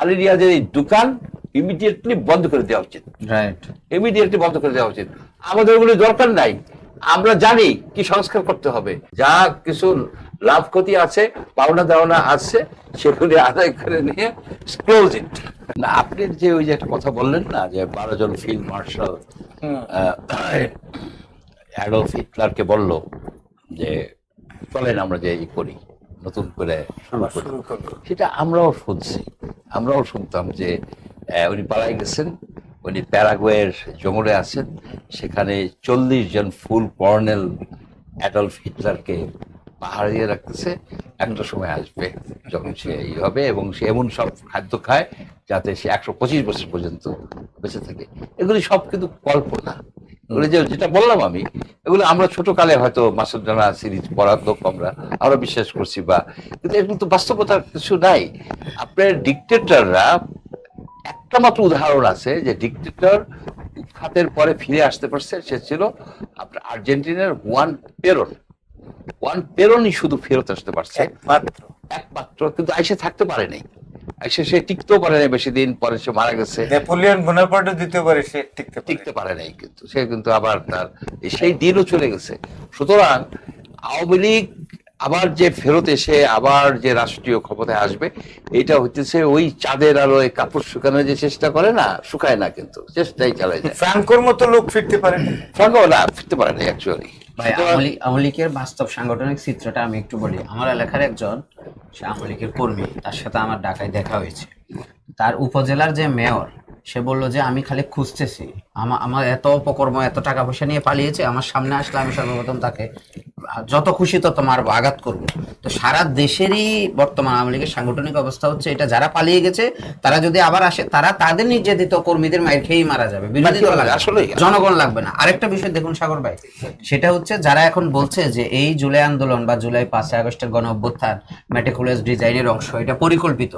আলী রিয়াজের এই দোকান ইমিডিয়েটলি বন্ধ করে দেওয়া উচিত। ইমিডিয়েটলি বন্ধ করে দেওয়া উচিত। আমাদের ওগুলি দরকার নাই। আমরা জানি কি সংস্কার করতে হবে। যা কিছু লাভ ক্ষতি আছে পাওনা দাওনা আছে সেগুলি আদায় করে নিয়ে ক্লোজ ইট না আপনি যে ওই যে একটা কথা বললেন না যে বারো জন ফিল্ড মার্শাল অ্যাডলফ হিটলারকে বলল যে চলেন আমরা যে ই করি। নতুন করে শুরু করি সেটা আমরাও শুনছি। আমরাও শুনতাম যে উনি পালাই গেছেন। উনি প্যারাগুয়ের জঙ্গলে আছেন। সেখানে চল্লিশ জন ফুল কর্নেল অ্যাডলফ হিটলারকে পাহাড় দিয়ে রাখতেছে। একটা সময় আসবে যখন সে ই হবে এবং সে এমন সব খাদ্য খায় যাতে সে একশো পঁচিশ বছর পর্যন্ত বেঁচে থাকে। এগুলি সব কিন্তু কল্পনা। যে যেটা বললাম আমি এগুলো আমরা ছোট কালে হয়তো মাসুদ রানা সিরিজ পড়ার লোক আমরা আমরা বিশ্বাস করছি বা কিন্তু এগুলো তো বাস্তবতার কিছু নাই। আপনার ডিকটেটররা একটা মাত্র উদাহরণ আছে যে ডিকটেটর উৎখাতের পরে ফিরে আসতে পারছে সে ছিল আপনার আর্জেন্টিনার ওয়ান পেরন ওয়ান পেরনই শুধু ফেরত আসতে পারছে। একমাত্র। একমাত্র কিন্তু আইসে থাকতে পারে নাই আইসে সে টিকতেও পারে নাই বেশি দিন পরে সে মারা গেছে। নেপোলিয়ন বোনাপার্টও পারে সে টিকতে টিকতে পারে নাই কিন্তু সে কিন্তু আবার তার সেই দিনও চলে গেছে। সুতরাং আওয়ামী লীগ আবার যে ফেরত এসে আবার যে রাষ্ট্রীয় ক্ষমতায় আসবে এটা হইতেছে ওই চাঁদের আলোয় কাপড় শুকানোর যে চেষ্টা করে না শুকায় না কিন্তু চেষ্টাই চালায় যায়। ফ্রাঙ্কোর মতো লোক ফিরতে পারে? ফ্রাঙ্কো না ফিরতে পারে না অ্যাকচুয়ালি বাস্তব সাংগঠনিক চিত্রটা আমি একটু বলি। আমার এলাকার একজন সে আওয়ামী লীগের কর্মী তার সাথে আমার ঢাকায় দেখা হয়েছে। তার উপজেলার যে মেয়র সে বলল যে আমি খালি খুঁজতেছি। আমার আমার এত অপকর্ম এত টাকা পয়সা নিয়ে পালিয়েছে আমার সামনে আসলে আমি সর্বপ্রথম তাকে যত খুশি তত মারবো আঘাত করব। তো সারা দেশেরই বর্তমান আওয়ামী লীগের সাংগঠনিক অবস্থা হচ্ছে এটা যারা পালিয়ে গেছে তারা যদি আবার আসে তারা তাদের নির্যাতিত কর্মীদের মায়ের খেয়েই মারা যাবে। বিরোধী দল। আসলেই। জনগণ লাগবে না। আরেকটা বিষয় দেখুন সাগর ভাই সেটা হচ্ছে যারা এখন বলছে যে এই জুলাই আন্দোলন বা জুলাই পাঁচই আগস্টের গণ অভ্যুত্থান মেটিকুলাস ডিজাইনের অংশ এটা পরিকল্পিত।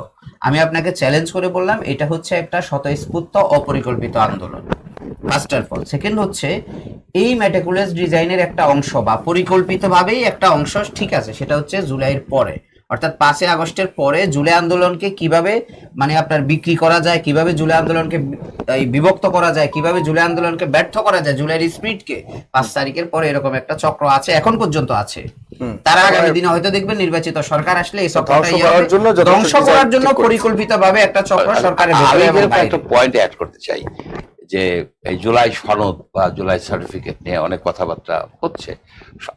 আমি আপনাকে চ্যালেঞ্জ করে বললাম এটা হচ্ছে একটা স্বতঃস্ফূর্ত অপরিকল্পিত আন্দোলন। ফার্স্ট অফ অল সেকেন্ড হচ্ছে এই মেটিকুলাস ডিজাইনের একটা অংশ বা পরিকল্পিতভাবেই একটা অংশ ঠিক আছে সেটা হচ্ছে জুলাইয়ের পরে। অর্থাৎ পাঁচই আগস্টের পরে জুলাই আন্দোলনকে কীভাবে মানে আপনার বিক্রি করা যায় কীভাবে জুলাই আন্দোলনকে এই বিভক্ত করা যায় কীভাবে জুলাই আন্দোলনকে ব্যর্থ করা যায় জুলাইয়ের স্পিডকে পাঁচ তারিখের পরে এরকম একটা চক্র আছে এখন পর্যন্ত আছে। তারা আগামী দিনে হয়তো দেখবেন নির্বাচিত সরকার আসলে এই চক্রটা ধ্বংস করার জন্য পরিকল্পিতভাবে একটা চক্র সরকারের। একটা পয়েন্ট অ্যাড করতে চাই। যে এই জুলাই সনদ বা জুলাই সার্টিফিকেট নিয়ে অনেক কথাবার্তা হচ্ছে।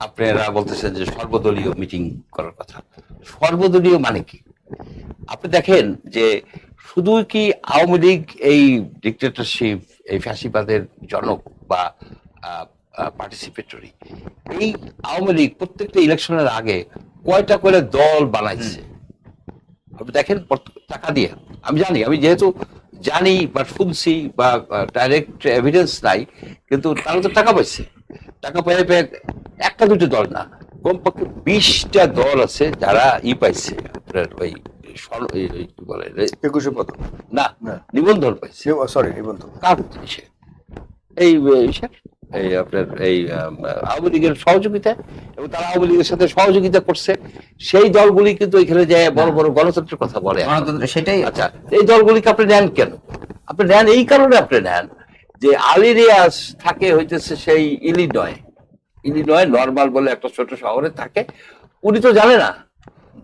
আপনারা বলতেছেন যে সর্বদলীয় মিটিং করার কথা। সর্বদলীয় মানে কি? আপনি দেখেন যে শুধু কি আওয়ামী লীগ এই ডিক্টেটরশিপ এই ফ্যাসিবাদের জনক বা পার্টিসিপেটরি এই আওয়ামী লীগ প্রত্যেকটা ইলেকশনের আগে কয়টা করে দল বানাইছে? আপনি দেখেন টাকা দিয়ে। আমি জানি, আমি যেহেতু জানি বা শুনছি বা ডাইরেক্ট এভিডেন্স নাই কিন্তু তারা তো টাকা পাইছে টাকা পাই পেয়ে একটা দুটো দল না কমপক্ষে বিশটা দল আছে যারা ই পাইছে আপনার ওই কি বলে একুশে পদক না না। নিবন্ধন পাইছে সরি নিবন্ধন কার? এই এই আপনার এই আওয়ামী লীগের সহযোগিতা এবং তারা আওয়ামী লীগের সাথে সহযোগিতা করছে সেই দলগুলি কিন্তু এখানে যায় বড় বড় গণতন্ত্রের কথা বলে সেটাই আচ্ছা এই দলগুলিকে আপনি নেন কেন? আপনি নেন এই কারণে আপনি নেন যে আলী রিয়াজ থাকে হইতেছে সেই ইলিনয়। ইলিনয় নর্মাল বলে একটা ছোট শহরে থাকে। উনি তো জানে না।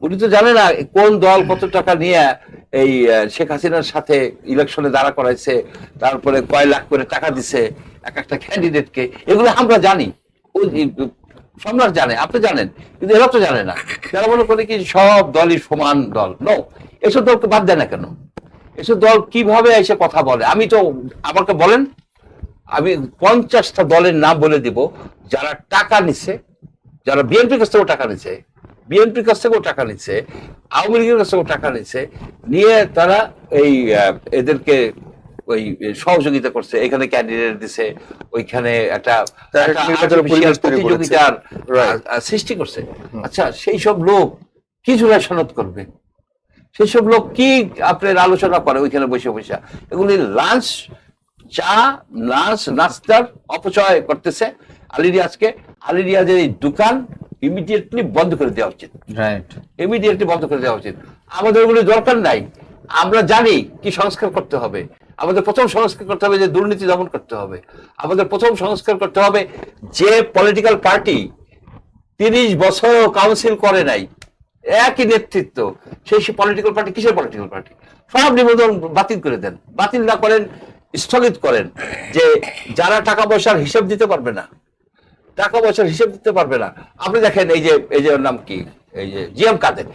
উনি তো জানে না কোন দল কত টাকা নিয়ে এই শেখ হাসিনার সাথে ইলেকশনে দাঁড়া করাইছে, তারপরে কয় লাখ করে টাকা দিছে, এক একটা ক্যান্ডিডেটকে এগুলো আমরা জানি। সম্রাট জানে, আপনি জানেন, কিন্তু এরা তো জানে না। যারা মনে করে কি সব দলই সমান দল? নো এসব দলকে বাদ দেয় না কেন? এসব দল কীভাবে এসে কথা বলে? আমি তো, আমাকে বলেন, আমি পঞ্চাশটা দলের নাম বলে দিব, যারা টাকা নিচ্ছে যারা বিএনপির কাছ থেকেও টাকা নিচ্ছে বিএনপির কাছ থেকেও টাকা নিচ্ছে আওয়ামী লীগের কাছ থেকেও টাকা নিচ্ছে নিয়ে তারা এই এদেরকে ওই সহযোগিতা করছে এখানে ক্যান্ডিডেট দিছে ওইখানে একটা। প্রতিযোগিতার সৃষ্টি করছে। আচ্ছা সেই সব লোক কি জুলাই সনদ করবে? সেসব লোক কি আপনার আলোচনা করে ওইখানে বসে বসে? এগুলি লাঞ্চ চা লাঞ্চ নাস্তার অপচয় করতেছে। আলী রিয়াজকে আলী রিয়াজের এই দোকান ইমিডিয়েটলি বন্ধ করে দেওয়া উচিত। ইমিডিয়েটলি বন্ধ করে দেওয়া উচিত। আমাদের ওগুলি দরকার নাই। আমরা জানি কি সংস্কার করতে হবে। আমাদের প্রথম সংস্কার করতে হবে যে দুর্নীতি দমন করতে হবে। আমাদের প্রথম সংস্কার করতে হবে যে পলিটিক্যাল পার্টি তিরিশ বছর কাউন্সিল করে নাই। একই নেতৃত্ব। সেই সে পলিটিক্যাল পার্টি কিসের পলিটিক্যাল পার্টি সব নিবেদন বাতিল করে দেন। বাতিল না করেন স্থগিত করেন যে যারা টাকা পয়সার হিসাব দিতে পারবে না টাকা পয়সার হিসেব দিতে পারবে না। আপনি দেখেন এই যে এই যে ওর নাম কি? এই যে জিএম কাদের।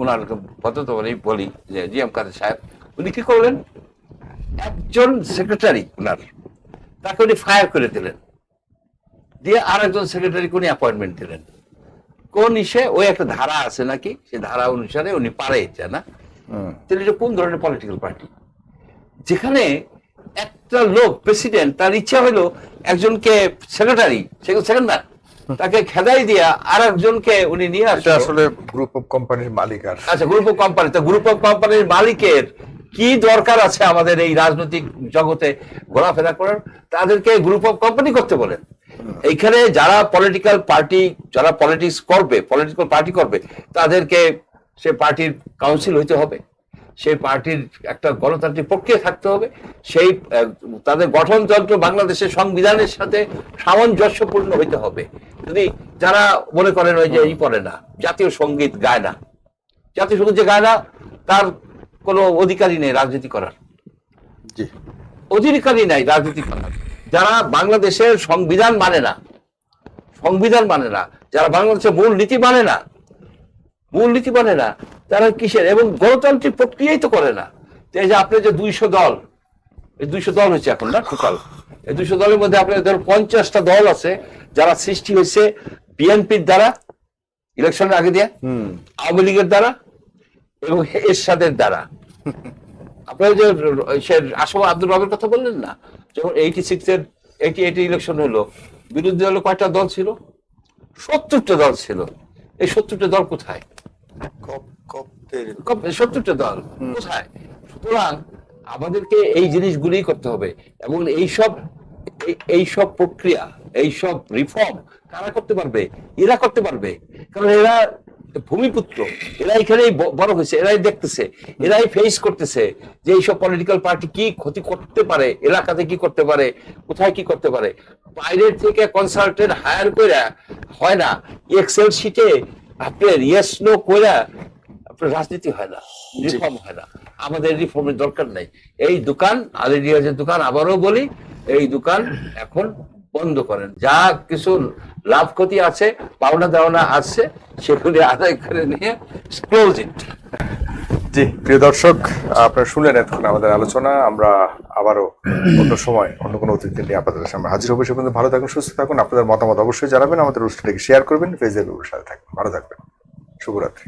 ওনার ভদ্রত বলি যে জিএম কাদের সাহেব উনি কি করলেন? একজন সেক্রেটারি ওনার তাকে উনি ফায়ার করে দিলেন। দিয়ে আর একজন সেক্রেটারি উনি অ্যাপয়েন্টমেন্ট দিলেন। কোন ইসে ওই একটা ধারা আছে নাকি? সেই ধারা অনুসারে উনি পারে এটা না তাহলে এটা কোন ধরনের পলিটিক্যাল পার্টি যেখানে একটা লোক প্রেসিডেন্ট তার ইচ্ছা হলো একজনকে সেক্রেটারি সেকেন্ডার তাকে খেদাই দিয়া আর একজনকে উনি নিয়ে আসলো। আসলে গ্রুপ অফ কোম্পানির মালিক আর। আচ্ছা গ্রুপ অফ কোম্পানি তো গ্রুপ অফ কোম্পানির মালিকের কি দরকার আছে আমাদের এই রাজনৈতিক জগতে ঘোরাফেরা করার? তাদেরকে গ্রুপ অফ কোম্পানি করতে বলেন। এইখানে যারা পলিটিক্যাল পার্টি যারা পলিটিক্স করবে পলিটিক্যাল পার্টি করবে তাদেরকে সে পার্টির কাউন্সিল হইতে হবে। সেই পার্টির একটা গণতান্ত্রিক প্রক্রিয়া থাকতে হবে। সেই তাদের গঠনতন্ত্র বাংলাদেশের সংবিধানের সাথে সামঞ্জস্যপূর্ণ হইতে হবে। যদি যারা মনে করেন ওই যে ই করে না জাতীয় সংগীত গায় না জাতীয় সংগীত যে গায় না তার কোনো অধিকারই নেই রাজনীতি করার। জি। অধিকারই নাই রাজনীতি করার। যারা বাংলাদেশের সংবিধান মানে না সংবিধান মানে না যারা বাংলাদেশের মূল নীতি মানে না মূল নীতি মানে না তারা কিসের? এবং গণতান্ত্রিক প্রক্রিয়াই তো করে না। এই যে আপনার যে দুইশো দল এই দুইশো দল হয়েছে এখন না টোটাল এই দুইশো দলের মধ্যে আপনার ধর পঞ্চাশটা দল আছে যারা সৃষ্টি হয়েছে বিএনপির দ্বারা ইলেকশনের আগে দিয়ে আওয়ামী লীগের দ্বারা এবং এরশাদের দ্বারা। আপনারা যে সে আসম আব্দুল রবের কথা বললেন না? যখন এইটি সিক্স এর এইটি এইটি ইলেকশন হলো বিরোধী দলে কয়টা দল ছিল? সত্তরটা দল ছিল। এই সত্তরটা দল কোথায়? কপ কপ সত্তরটা দল। কোথায়? সুতরাং আমাদেরকে এই জিনিসগুলি করতে হবে। এবং এইসব এইসব প্রক্রিয়া এইসব রিফর্ম কারা করতে পারবে? এরা করতে পারবে। কারণ এরা ভূমিপুত্র। এরা এখানেই বড় হয়েছে। এরাই দেখতেছে। এরাই ফেস করতেছে যে এইসব পলিটিক্যাল পার্টি কি ক্ষতি করতে পারে? এলাকাতে কি করতে পারে? কোথায় কি করতে পারে? বাইরের থেকে কনসালটেন্ট হায়ার করে হয় না। এক্সেল শিটে আপনার ইয়েস নো করে রাজনীতি হয় না রিফর্ম হয় না। আমাদের রিফর্মের দরকার নেই। এই দোকান আলী রিয়াজের দোকান আবারও বলি এই দোকান এখন বন্ধ করেন। যা কিছু লাভ ক্ষতি আছে পাওনা দেওয়ানা আছে সেগুলি আদায় করে নিয়ে ক্লোজ ইট জি প্রিয় দর্শক আপনারা শুনলেন এতক্ষণ আমাদের আলোচনা। আমরা আবারও অন্য সময় অন্য কোনো অতিথি নিয়ে আপনাদের সামনে হাজির হবে। সে পর্যন্ত ভালো থাকুন সুস্থ থাকুন। আপনাদের মতামত অবশ্যই জানাবেন আমাদের অনুষ্ঠানটিকে শেয়ার করবেন ফেসবুকের সাথে থাকবেন। ভালো থাকবেন। শুভরাত্রি।